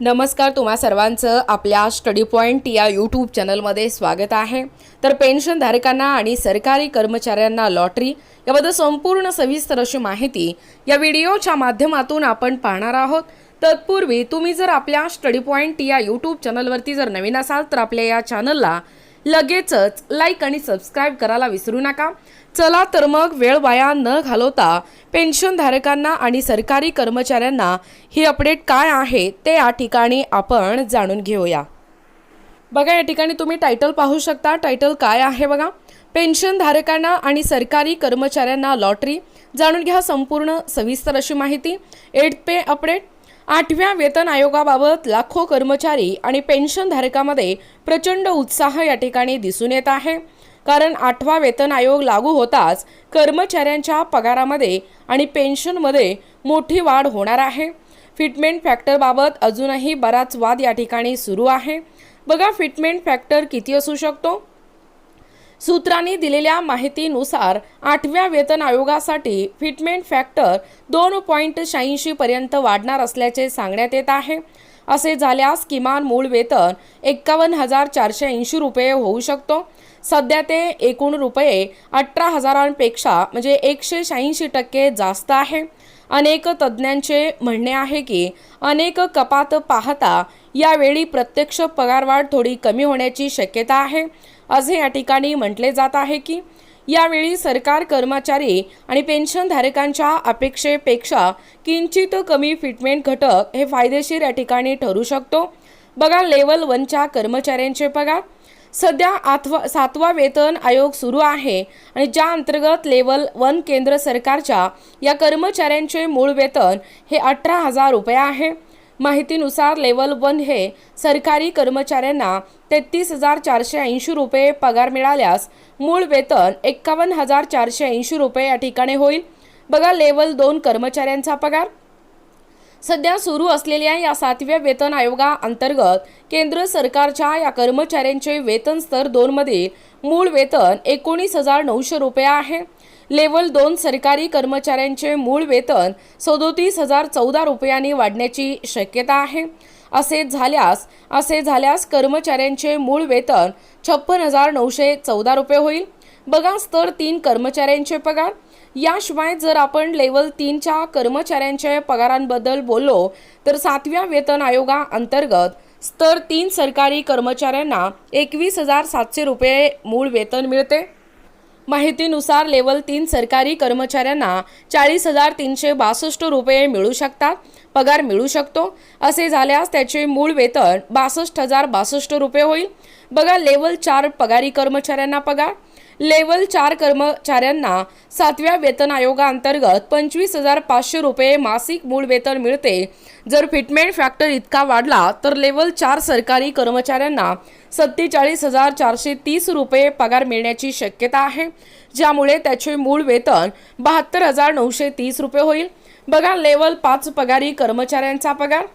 नमस्कार तुम्हा सर्वांचं आपल्या स्टडी पॉईंट या यूट्यूब चॅनलमध्ये स्वागत आहे. तर पेन्शनधारकांना आणि सरकारी कर्मचाऱ्यांना लॉटरी याबद्दल संपूर्ण सविस्तर अशी माहिती या व्हिडिओच्या माध्यमातून आपण पाहणार आहोत. तत्पूर्वी तुम्ही जर आपल्या स्टडी पॉईंट या यूट्यूब चॅनलवरती जर नवीन असाल तर आपल्या या चॅनलला लगेचच लाईक आणि सबस्क्राईब करायला विसरू नका. चला तर मग वेळ वाया न घालवता पेन्शनधारकांना आणि सरकारी कर्मचाऱ्यांना ही अपडेट काय आहे ते या ठिकाणी आपण जाणून घेऊया. बघा या ठिकाणी तुम्ही टायटल पाहू शकता. टायटल काय आहे बघा? पेन्शनधारकांना आणि सरकारी कर्मचाऱ्यांना लॉटरी जाणून घ्या संपूर्ण सविस्तर अशी माहिती. एट पे अपडेट आठव्या वेतन आयोगाबाबत लाखो कर्मचारी आणि पेन्शनधारकामध्ये प्रचंड उत्साह या ठिकाणी दिसून येत आहे. कारण आठवा वेतन आयोग लागू होताच कर्मचाऱ्यांच्या पगारामध्ये आणि पेन्शनमध्ये मोठी वाढ होणार आहे. फिटमेंट फॅक्टरबाबत अजूनही बराच वाद या ठिकाणी सुरू आहे. बघा फिटमेंट फॅक्टर किती असू शकतो? सूत्रांनी दिलेल्या माहितीनुसार आठव्या वेतन आयोगासाठी फिटमेंट फॅक्टर दोन पॉईंट शहाऐंशी पर्यंत वाढणार असल्याचे सांगण्यात येत आहे. असे झाल्यास किमान मूळ वेतन एक्कावन्न हजार चारशे ऐंशी रुपये होऊ शकतो. सध्या ते एकूण रुपये अठरा हजारांपेक्षा म्हणजे एकशे शहाऐंशी टक्के जास्त आहे. अनेक तज्ज्ञांचे म्हणणे आहे की अनेक कपात पाहता यावेळी प्रत्यक्ष पगारवाढ थोडी कमी होण्याची शक्यता आहे. असे या ठिकाणी म्हटले जात आहे की यावेळी सरकार कर्मचारी आणि पेन्शनधारकांच्या अपेक्षेपेक्षा किंचित कमी फिटमेंट घटक हे फायदेशीर या ठिकाणी ठरू शकतो. बघा लेवल वनच्या कर्मचाऱ्यांचे पगार. सध्या आठवा सातवा वेतन आयोग सुरू आहे आणि ज्या अंतर्गत लेवल वन केंद्र सरकारच्या या कर्मचाऱ्यांचे मूळ वेतन हे अठरा हजार रुपये आहे. माहितीनुसार लेवल वन हे सरकारी कर्मचाऱ्यांना तेहतीस हजार चारशे ऐंशी रुपये पगार मिळाल्यास मूळ वेतन एक्कावन्न हजार चारशे ऐंशी रुपये या ठिकाणी होईल. बघा लेवल दोन कर्मचाऱ्यांचा पगार. सध्या सुरू असलेल्या या सातव्या वेतन आयोगा अंतर्गत केंद्र सरकारच्या या कर्मचाऱ्यांचे वेतन स्तर दोनमध्ये मूळ वेतन एकोणीस हजार नऊशे रुपये आहे. लेवल दोन सरकारी कर्मचाऱ्यांचे मूळ वेतन सदोतीस हजार चौदा रुपयांनी वाढण्याची शक्यता आहे. असे झाल्यास असे झाल्यास कर्मचाऱ्यांचे मूळ वेतन छप्पन हजार नऊशे चौदा रुपये होईल. बघा स्तर तीन कर्मचाऱ्यांचे पगार. याशिवाय जर आपण लेवल तीनच्या कर्मचाऱ्यांच्या पगारांबद्दल बोललो तर सातव्या वेतन आयोगा अंतर्गत स्तर तीन सरकारी कर्मचाऱ्यांना एकवीस हजार सातशे रुपये मूळ वेतन मिळते. माहितीनुसार लेवल तीन सरकारी कर्मचाऱ्यांना चाळीस हजार तीनशे बासष्ट रुपये मिळू शकतात पगार मिळू शकतो. असे झाल्यास त्याचे मूळ वेतन बासष्ट हजार बासष्ट रुपये होईल. बघा लेवल चार पगारी कर्मचाऱ्यांना पगार. लेवल चार कर्मचाऱ्यांना सातव्या वेतन आयोगाअंतर्गत पंचवीस हजार पाचशे रुपये मासिक मूळ वेतन मिळते. जर फिटमेंट फॅक्टर इतका वाढला तर लेवल चार सरकारी कर्मचाऱ्यांना सत्तेचाळीस हजार चारशे तीस रुपये पगार मिळण्याची शक्यता आहे. ज्यामुळे त्याचे मूळ वेतन बहात्तर हजार नऊशे तीस रुपये होईल. बघा लेवल पाच पगारी कर्मचाऱ्यांचा पगार.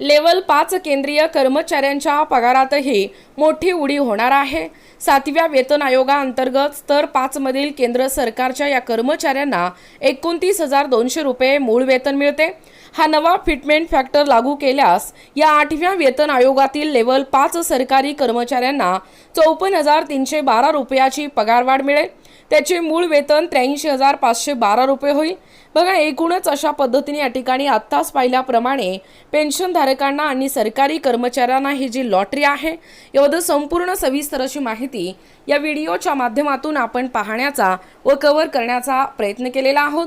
लेवल पाच केंद्रीय कर्मचाऱ्यांच्या पगारातही मोठी उडी होणार आहे. सातव्या वेतन आयोगाअंतर्गत स्तर पाचमधील केंद्र सरकारच्या या कर्मचाऱ्यांना एकोणतीस हजार दोनशे रुपये मूळ वेतन मिळते. हा नवा फिटमेंट फॅक्टर लागू केल्यास या आठव्या वेतन आयोगातील लेवल पाच सरकारी कर्मचाऱ्यांना चौपन्न हजार तीनशे बारा रुपयाची पगारवाढ मिळेल. त्याचे मूळ वेतन त्र्याऐंशी हजार पाचशे बारा रुपये होईल. बघा एकूणच अशा पद्धतीने या ठिकाणी आत्ताच पाहिल्याप्रमाणे पेन्शनधारकांना आणि सरकारी कर्मचाऱ्यांना ही जी लॉटरी आहे याबद्दल संपूर्ण सविस्तर अशी माहिती या व्हिडिओच्या माध्यमातून आपण पाहण्याचा व कव्हर करण्याचा प्रयत्न केलेला आहोत.